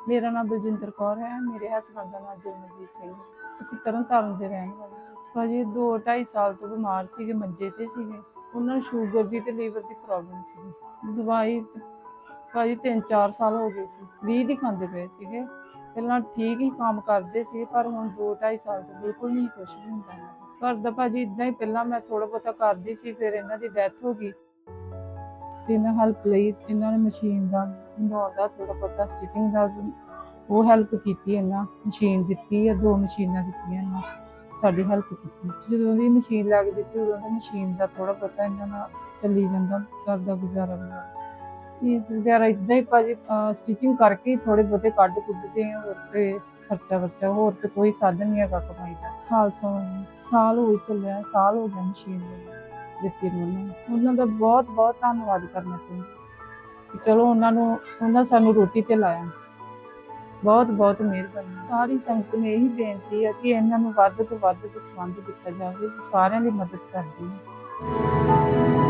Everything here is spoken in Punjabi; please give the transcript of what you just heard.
ਮੇਰਾ ਨਾਮ ਬਲਜਿੰਦਰ ਕੌਰ ਹੈ, ਮੇਰੇ ਹਸਬੰਦ ਦਾ ਨਾਮ ਜਰਮਜੀਤ ਸਿੰਘ ਅਸੀਂ ਤਰਨਤਾਰਨ ਦੇ ਰਹਿਣ ਵਾਲੇ ਹਾਂ। ਭਾਜੀ 2 2.5 ਸਾਲ ਤੋਂ ਬਿਮਾਰ ਸੀਗੇ, ਮੰਜੇ ਤੇ ਸੀਗੇ। ਉਹਨਾਂ ਨੂੰ ਸ਼ੂਗਰ ਦੀ ਤੇ ਲੀਵਰ ਦੀ ਪ੍ਰੋਬਲਮ ਸੀ ਦਵਾਈ ਭਾਜੀ 3-4 ਸਾਲ ਹੋ ਗਏ ਸੀ। 20 ਦੀ ਖਾਂਦੇ ਪਏ ਸੀਗੇ। ਪਹਿਲਾਂ ਠੀਕ ਹੀ ਕੰਮ ਕਰਦੇ ਸੀ, ਪਰ ਹੁਣ 2 2.5 ਸਾਲ ਤੋਂ ਬਿਲਕੁਲ ਨਹੀਂ ਕੁਝ ਵੀ ਹੁੰਦਾ। ਇਹਨਾਂ ਦਾ। ਘਰ ਦਾ ਭਾਜੀ ਇਦਾਂ ਹੀ, ਪਹਿਲਾਂ ਮੈਂ ਥੋੜਾ ਬਹੁਤਾ ਕਰਦੀ ਸੀ, ਫਿਰ ਇਹਨਾਂ ਦੀ ਡੈਥ ਹੋ ਗਈ। ਤੇ ਹੈਲਪ ਲਈ ਇਹਨਾਂ ਨੇ ਮਸ਼ੀਨ ਦਾ ਬਣਾਉਣ ਦਾ ਥੋੜਾ ਬਹੁਤਾ ਸਟਿਚਿੰਗ ਦਾ ਉਹ ਹੈਲਪ ਕੀਤੀ ਇਹਨਾਂ ਮਸ਼ੀਨ ਦਿੱਤੀ ਆ ਦੋ ਮਸ਼ੀਨਾਂ ਦਿੱਤੀਆਂ ਇਹਨਾਂ, ਸਾਡੀ ਹੈਲਪ ਕੀਤੀ। ਜਦੋਂ ਦੀ ਮਸ਼ੀਨ ਲੱਗ ਦਿੱਤੀ ਉਦੋਂ ਦਾ ਮਸ਼ੀਨ ਦਾ ਥੋੜਾ ਬਹੁਤਾ ਇਹਨਾਂ ਨਾਲ ਚੱਲੀ ਜਾਂਦਾ, ਘਰ ਦਾ ਗੁਜ਼ਾਰਾ ਵਗੈਰਾ ਫੀਸ ਵਗੈਰਾ ਇਦਾਂ ਹੀ ਭਾਜੀ ਸਟਿਚਿੰਗ ਕਰਕੇ ਥੋੜੇ ਬਹੁਤੇ ਕੱਢ ਕੁੱਟਦੇ ਆ ਹੋਰ ਤੇ ਖਰਚਾ ਵਰਚਾ, ਹੋਰ ਤੇ ਕੋਈ ਸਾਧਨ ਨਹੀਂ ਹੈਗਾ ਕਮਾਈ ਦਾ। ਖਾਲਸਾ ਸਾਲ ਹੋ ਹੀ ਚੱਲਿਆ, ਸਾਲ ਹੋ ਗਿਆ ਮਸ਼ੀਨ ਨੂੰ। ਦਿੱਤੀ ਮੈਨੂੰ ਉਹਨਾਂ ਦਾ ਬਹੁਤ ਬਹੁਤ ਧੰਨਵਾਦ ਕਰਨਾ ਚਾਹੁੰਦੀ। ਚਲੋ ਉਹਨਾਂ ਨੂੰ, ਉਹਨਾਂ ਸਾਨੂੰ ਰੋਟੀ ਤੇ ਲਾਇਆ। ਬਹੁਤ ਬਹੁਤ ਮਿਹਰਬਾਨੀ। ਸਾਰੀ ਸੰਗਤ ਨੂੰ ਇਹੀ ਬੇਨਤੀ ਹੈ ਕਿ ਇਹਨਾਂ ਨੂੰ ਵੱਧ ਤੋਂ ਵੱਧ ਦਸਵੰਧ ਦਿੱਤਾ ਜਾਵੇ, ਤੇ ਸਾਰਿਆਂ ਦੀ ਮਦਦ ਕਰਦੀ ਹੈ।